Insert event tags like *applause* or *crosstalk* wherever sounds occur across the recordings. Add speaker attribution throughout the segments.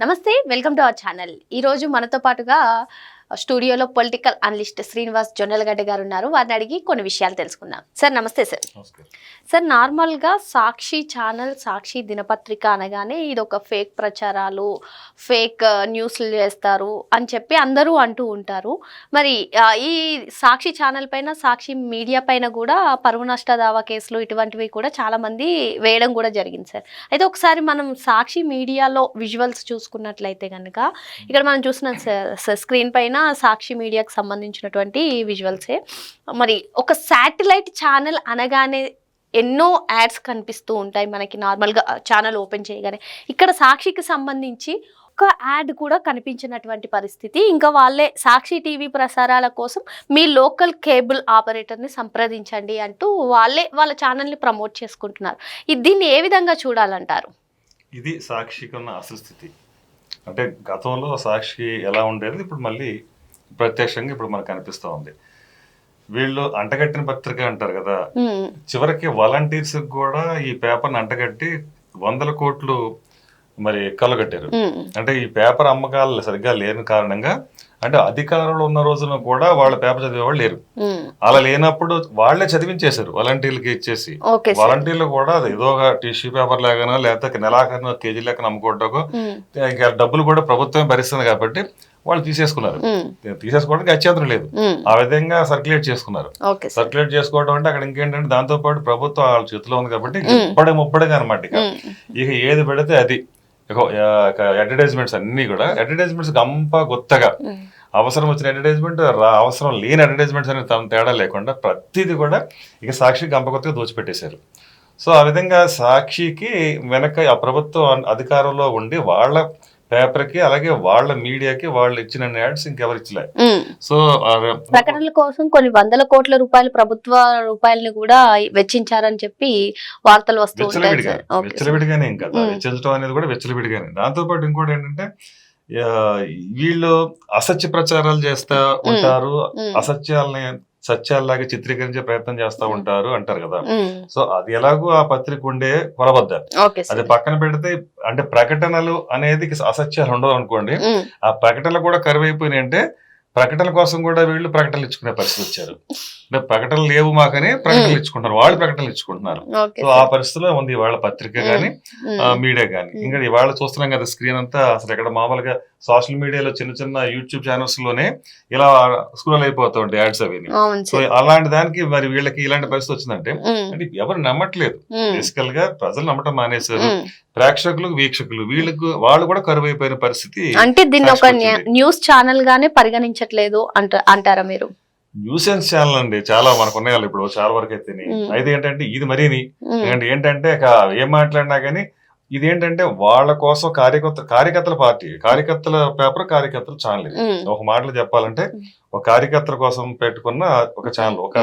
Speaker 1: నమస్తే welcome to our channel. ఈ రోజు మనతో పాటుగా స్టూడియోలో పొలిటికల్ అనలిస్ట్ శ్రీనివాస్ జొన్నలగడ్డ గారు ఉన్నారు. వారిని అడిగి కొన్ని విషయాలు తెలుసుకుందాం. సార్ నమస్తే సార్. సార్ నార్మల్గా సాక్షి ఛానల్ సాక్షి దినపత్రిక అనగానే ఇది ఒక ఫేక్ ప్రచారాలు ఫేక్ న్యూస్లు చేస్తారు అని చెప్పి అందరూ అంటూ ఉంటారు. మరి ఈ సాక్షి ఛానల్ పైన సాక్షి మీడియా పైన కూడా పరువు నష్ట దావా కేసులు ఇటువంటివి కూడా చాలా మంది వేయడం కూడా జరిగింది సార్. అయితే ఒకసారి మనం సాక్షి మీడియాలో విజువల్స్ చూసుకున్నట్లయితే కనుక ఇక్కడ మనం చూస్తున్నాం సార్ స్క్రీన్ పైన సాక్షి మీడియాకు సంబంధించినటువంటి విజువల్సే. మరి ఒక శాటిలైట్ ఛానల్ అనగానే ఎన్నో యాడ్స్ కనిపిస్తూ ఉంటాయి మనకి నార్మల్గా ఛానల్ ఓపెన్ చేయగానే. ఇక్కడ సాక్షికి సంబంధించి ఒక యాడ్ కూడా కనిపించినటువంటి పరిస్థితి. ఇంకా వాళ్ళే సాక్షి టీవీ ప్రసారాల కోసం మీ లోకల్ కేబుల్ ఆపరేటర్ని సంప్రదించండి అంటూ వాళ్ళే వాళ్ళ ఛానల్ని ప్రమోట్ చేసుకుంటున్నారు. ఇది దీన్ని ఏ విధంగా చూడాలంటారు?
Speaker 2: ఇది సాక్షికున్న అసలు స్థితి. అంటే గతంలో సాక్షి ఎలా ఉండేది? ఇప్పుడు మళ్ళీ ప్రత్యక్షంగా ఇప్పుడు మనకు కనిపిస్తూ ఉంది. వీళ్ళు అంటగట్టిన పత్రిక అంటారు కదా. చివరికి వాలంటీర్స్ కూడా ఈ పేపర్ని అంటగట్టి వందల కోట్లు మరి కలగట్టారు అంటే ఈ పేపర్ అమ్మకాలు సరిగ్గా లేని కారణంగా అంటే అధికారంలో ఉన్న రోజున కూడా వాళ్ళ పేపర్ చదివేవాళ్ళు లేరు.
Speaker 1: ఉమ్.
Speaker 2: అలా లేనప్పుడు వాళ్ళే చదివించేశారు వాలంటీర్లకి ఇచ్చేసి. వాలంటీర్లు కూడా అది ఏదో ఒక టిష్యూ పేపర్ లాగానో లేకపోతే నెలాఖరినో కేజీ లెక్కన అమ్ముకోవటమో
Speaker 1: ఉమ్,
Speaker 2: ఇంకా డబ్బులు కూడా ప్రభుత్వమే భరిస్తుంది కాబట్టి వాళ్ళు తీసేసుకున్నారు. తీసేసుకోవడానికి అత్యంతరం లేదు. ఆ విధంగా సర్క్యులేట్ చేసుకున్నారు. సర్క్యులేట్ చేసుకోవడం అంటే అక్కడ ఇంకేంటంటే దాంతో పాటు ప్రభుత్వం వాళ్ళ చేతిలో ఉంది కాబట్టి
Speaker 1: మ్మ్.
Speaker 2: ఇప్పుడే ముప్పడిగా అనమాట ఇక ఏది పెడితే అది. అడ్వర్టైజ్మెంట్స్ అన్ని కూడా అడ్వర్టైజ్మెంట్స్ గంప గొత్తగా.
Speaker 1: ఉమ్.
Speaker 2: అవసరం వచ్చిన అడ్వర్టైజ్మెంట్ అవసరం లేని అడ్వర్టైజ్మెంట్స్ అనే తమ తేడా లేకుండా ప్రతిదీ కూడా ఇక సాక్షి గంప గొత్తగా దోచిపెట్టేశారు. సో ఆ విధంగా సాక్షికి వెనక ఆ ప్రభుత్వం అధికారంలో ఉండి వాళ్ళ పేపర్కి అలాగే వాళ్ళ మీడియాకి వాళ్ళు ఇచ్చిన యాడ్స్ ఇంకెవరు ఇచ్చలే. సో
Speaker 1: ప్రకటనల కోసం కొన్ని వందల కోట్ల రూపాయలు ప్రభుత్వ రూపాయలని కూడా వెచ్చించారని చెప్పి వార్తలు వస్తూ.
Speaker 2: విచ్చలవిడిగానే ఇంకా. వెచ్చించడం అనేది కూడా విచ్చలవిడిగానే. దాంతో పాటు ఇంకోటి ఏంటంటే వీళ్ళు అసత్య ప్రచారాలు చేస్తా ఉంటారు. అసత్యాలని సత్యాల్లాగా చిత్రీకరించే ప్రయత్నం చేస్తా. ఉంటారు అంటారు కదా. సో అది ఎలాగో ఆ పత్రిక ఉండే కొలబద్ద. అది పక్కన పెడితే అంటే ప్రకటనలు అనేది అసత్యాలు ఉండవు అనుకోండి. ఆ ప్రకటనలు కూడా కరువైపోయినాయి అంటే ప్రకటనల కోసం కూడా వీళ్ళు ప్రకటనలు ఇచ్చుకునే పరిస్థితి వచ్చారు. *laughs* అంటే ప్రకటనలు లేవు మాకని ప్రకటనలు. ఇచ్చుకుంటున్నారు. వాళ్ళు ప్రకటనలు ఇచ్చుకుంటున్నారు. సో ఆ. పరిస్థితిలో ఉంది వాళ్ళ పత్రిక గానీ మీడియా కానీ
Speaker 1: మ్మ్.
Speaker 2: ఇంకా ఇవాళ చూస్తున్నాం కదా స్క్రీన్ అంతా. అసలు ఇక్కడ మామూలుగా సోషల్ మీడియాలో చిన్న చిన్న యూట్యూబ్ ఛానల్స్లోనే ఇలా స్క్రోల్ అయిపోతూ ఉంటాయి యాడ్స్ అవి సో అలాంటి దానికి మరి వీళ్ళకి ఇలాంటి పరిస్థితి వచ్చిందంటే అంటే ఎవరు నమ్మట్లేదు. బేసికల్గా ప్రజలు నమ్మటం మానేశారు. ప్రేక్షకులు వీక్షకులు వీళ్ళకు వాళ్ళు కూడా కరువైపోయిన పరిస్థితి
Speaker 1: అంటే దీన్ని ఒక. న్యూస్ ఛానల్ గానే పరిగణించట్లేదు అంట అంటారా మీరు?
Speaker 2: న్యూసెన్స్ ఛానల్ అండి. చాలా మనకు ఉన్నాయి కదా ఇప్పుడు చాలా వరకు అయితే. అయితే ఏంటంటే ఇది మరీని. ఏంటంటే ఏం మాట్లాడినా కానీ ఇది ఏంటంటే వాళ్ళ కోసం కార్యకర్త కార్యకర్తల పార్టీ. కార్యకర్తల పేపర్ కార్యకర్తల ఛానల్ ఇది. ఒక మాటలో చెప్పాలంటే. ఒక కార్యకర్తల కోసం పెట్టుకున్న ఒక ఛానల్ ఒక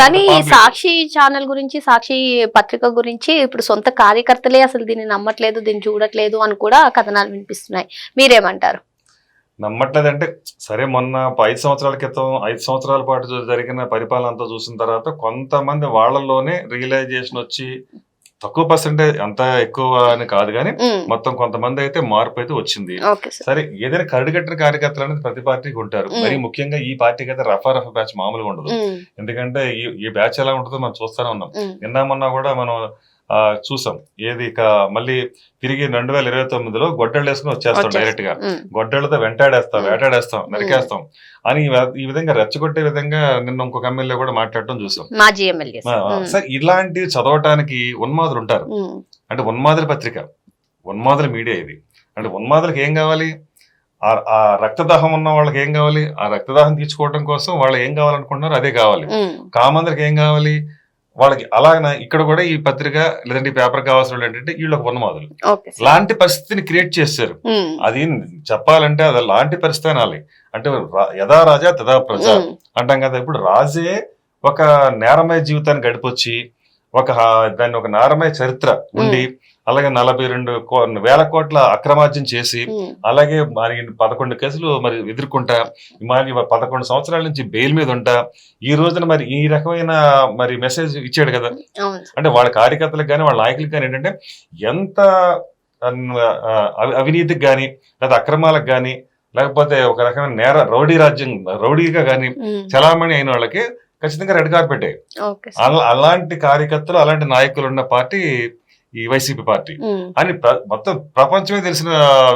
Speaker 1: కానీ. సాక్షి ఛానల్ గురించి సాక్షి పత్రిక గురించి ఇప్పుడు సొంత కార్యకర్తలే అసలు దీన్ని నమ్మట్లేదు దీన్ని చూడట్లేదు అని కూడా కథనాలు వినిపిస్తున్నాయి. మీరేమంటారు?
Speaker 2: నమ్మట్లేదంటే సరే మొన్న ఐదు సంవత్సరాల క్రితం ఐదు సంవత్సరాల పాటు జరిగిన పరిపాలన అంతా చూసిన తర్వాత కొంతమంది వాళ్ళలోనే రియలైజేషన్ వచ్చి తక్కువ పర్సెంటేజ్ అంత ఎక్కువ అని కాదు కానీ మొత్తం కొంతమంది అయితే మార్పు అయితే వచ్చింది.
Speaker 1: సార్.
Speaker 2: ఏదైనా కరుడుగట్టిన కార్యకర్తలు అనేది ప్రతి పార్టీకి ఉంటారు. మరి ముఖ్యంగా ఈ పార్టీకి అయితే రఫా రఫా బ్యాచ్ మామూలుగా ఉండదు. ఎందుకంటే ఈ ఈ బ్యాచ్ ఎలా ఉంటుందో మనం చూస్తూనే ఉన్నాం. నిన్న మొన్న కూడా మనం చూసాం. ఏది ఇక మళ్ళీ తిరిగి రెండు వేల ఇరవై తొమ్మిదిలో గొడ్డళ్ళు వేసుకుని వచ్చేస్తాం.
Speaker 1: డైరెక్ట్గా
Speaker 2: గొడ్డళ్ళతో వెంటాడేస్తాం. వేటాడేస్తాం నరికేస్తాం. అని ఈ విధంగా రెచ్చగొట్టే విధంగా నిన్న ఇంకొక ఎమ్మెల్యే కూడా మాట్లాడటం చూసాం. సరే. ఇలాంటి చదవటానికి ఉన్మాదులు ఉంటారు. అంటే ఉన్మాదుల పత్రిక ఉన్మాదుల మీడియా ఇది. అంటే ఉన్మాదులకు ఏం కావాలి? ఆ ఆ రక్తదాహం ఉన్న వాళ్ళకి ఏం కావాలి? ఆ రక్తదాహం తీర్చుకోవడం కోసం వాళ్ళు ఏం కావాలనుకుంటున్నారు అదే కావాలి. కామందరికి ఏం కావాలి? వాళ్ళకి అలాగన ఇక్కడ కూడా ఈ పత్రిక లేదంటే ఈ పేపర్ కావాల్సిన వాళ్ళు ఏంటంటే వీళ్ళకి
Speaker 1: సార్.
Speaker 2: లాంటి పరిస్థితిని క్రియేట్ చేశారు.
Speaker 1: ఉమ్,
Speaker 2: అది చెప్పాలంటే అది లాంటి పరిస్థితి అనాలి. అంటే యథా రాజా తదా ప్రజ అంటాం కదా. ఇప్పుడు రాజే ఒక నేరమయ జీవితాన్ని గడిపొచ్చి ఒక దాన్ని ఒక నేరమయ చరిత్ర ఉండి అలాగే నలభై రెండు వేల కోట్ల అక్రమార్జన చేసి అలాగే మరి పదకొండు కేసులు మరి ఎదుర్కొంటా మరి పదకొండు సంవత్సరాల నుంచి బెయిల్ మీద ఉంటా. ఈ రోజున మరి ఈ రకమైన మరి మెసేజ్ ఇచ్చాడు కదా. అంటే వాళ్ళ కార్యకర్తలకు కానీ వాళ్ళ నాయకులకు కానీ ఏంటంటే ఎంత అవి- అవినీతికి కానీ లేదా అక్రమాలకు కానీ లేకపోతే ఒక రకమైన నేర రౌడీ రాజ్యం రౌడీగా కానీ చలామణి అయిన వాళ్ళకి ఖచ్చితంగా రెడ్ కార్పెట్. అలాంటి కార్యకర్తలు అలాంటి నాయకులు ఉన్న పార్టీ ఈ వైసీపీ పార్టీ. అని మొత్తం ప్రపంచమే తెలిసిన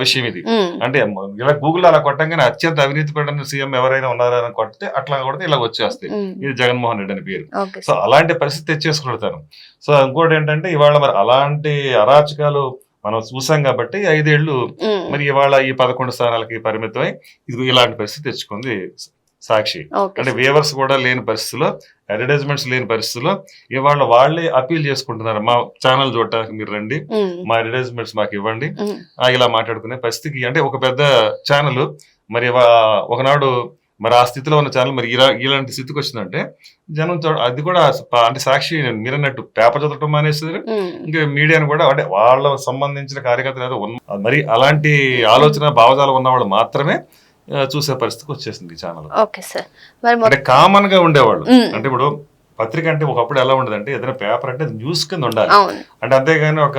Speaker 2: విషయం ఇది. అంటే ఇలా గూగుల్ అలా కొట్టంగానే అత్యంత అవినీతి పడిన సీఎం ఎవరైనా ఉన్నారా అని కొడితే అట్లా కొడితే ఇలా వచ్చేస్తాయి. ఇది జగన్మోహన్ రెడ్డి అని పేరు. సో అలాంటి పరిస్థితి తెచ్చేసుకుంటాను సో ఇంకోటి ఏంటంటే ఇవాళ మరి అలాంటి అరాచకాలు మనం చూసాం కాబట్టి
Speaker 1: ఐదేళ్ళు
Speaker 2: మరి ఇవాళ ఈ పదకొండు స్థానాలకి పరిమితమై ఇది ఇలాంటి పరిస్థితి తెచ్చుకుంది. సాక్షి. అంటే. వేవర్స్ కూడా లేని పరిస్థితిలో అడ్వర్టైజ్మెంట్స్ లేని పరిస్థితిలో ఇవాళ వాళ్ళే అపీల్ చేసుకుంటున్నారు. మా ఛానల్ చూడటానికి మీరు రండి. మా అడ్వర్టైజ్మెంట్స్ మాకు ఇవ్వండి. ఇలా మాట్లాడుకునే పరిస్థితికి అంటే ఒక పెద్ద ఛానల్ మరి ఒకనాడు మరి ఆ స్థితిలో ఉన్న ఛానల్ మరి ఇలా ఇలాంటి స్థితికి వచ్చిందంటే జనం అది కూడా అంటే సాక్షి మీరన్నట్టు పేపర్ చదవటం మానేస్తారు
Speaker 1: ఉమ్,
Speaker 2: ఇంకా మీడియాను కూడా అంటే వాళ్ళ సంబంధించిన కార్యకర్తలు ఏదో మరి అలాంటి ఆలోచన భావజాలం ఉన్న వాళ్ళు మాత్రమే చూసే పరిస్థితికి వచ్చేసింది ఈ ఛానల్
Speaker 1: ఓకే సార్. మరి
Speaker 2: అంటే కామన్గా ఉండేవాళ్ళు. అంటే ఇప్పుడు పత్రిక అంటే ఒకప్పుడు ఎలా ఉండదంటే ఏదైనా పేపర్ అంటే న్యూస్ కింద ఉండాలి. అంటే అంతేగాని ఒక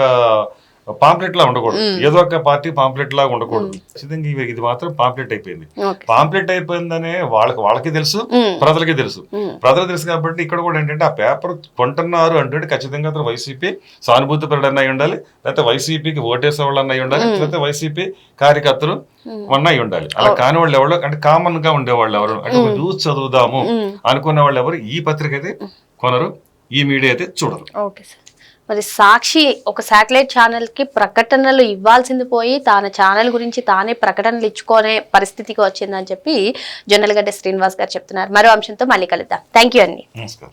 Speaker 2: పాంప్లెట్ లా ఉండకూడదు. ఏదో ఒక పార్టీ పాంప్లెట్ లా ఉండకూడదు. ఖచ్చితంగా ఇది మాత్రం పాంప్లెట్ అయిపోయింది. పాంప్లెట్ అయిపోయిందనే వాళ్ళకి వాళ్ళకి తెలుసు ప్రజలకి తెలుసు.
Speaker 1: ఉమ్,
Speaker 2: ప్రజలు తెలుసు కాబట్టి ఇక్కడ కూడా ఏంటంటే ఆ పేపర్ కొంటున్నారు అంటే ఖచ్చితంగా అతను వైసీపీ సానుభూతి పరుడన్న అయి ఉండాలి లేకపోతే వైసీపీకి ఓటేసే వాళ్ళు అయి ఉండాలి. లేకపోతే వైసీపీ కార్యకర్తలు అయి ఉండాలి. అలా. కాని వాళ్ళు ఎవరు? అంటే కామన్గా ఉండేవాళ్ళు ఎవరు? అంటే. న్యూస్ చదువుదాము అనుకున్న వాళ్ళు ఎవరు? ఈ పత్రిక అయితే కొనరు ఈ మీడియా అయితే చూడరు.
Speaker 1: Okay sir. మరి సాక్షి ఒక శాటిలైట్ ఛానల్కి ప్రకటనలు ఇవ్వాల్సింది పోయి తన ఛానల్ గురించి తానే ప్రకటనలు ఇచ్చుకునే పరిస్థితికి వచ్చిందని చెప్పి జొన్నలగడ్డ శ్రీనివాస్ గారు చెప్తున్నారు. మరో అంశంతో మళ్ళీ కలుద్దాం. థ్యాంక్ యూ అండి
Speaker 2: నమస్కారం.